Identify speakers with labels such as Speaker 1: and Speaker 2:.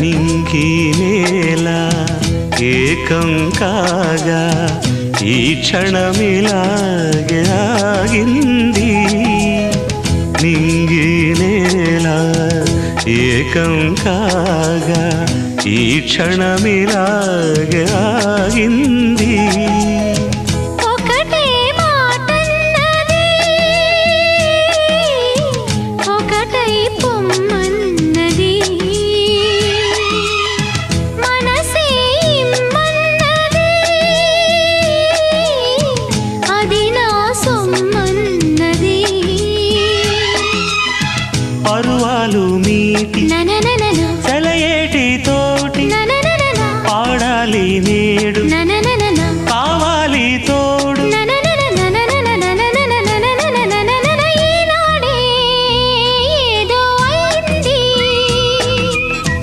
Speaker 1: నింగి నేల ఏకం కాగా ఈ క్షణమిలాగే ఆగింది నింగి నేల ఏకం కాగా ఈ క్షణమిలాగే ఆగింది పరువాలు మీటి సెలయేటి తోటి పాడాలి నేడు నన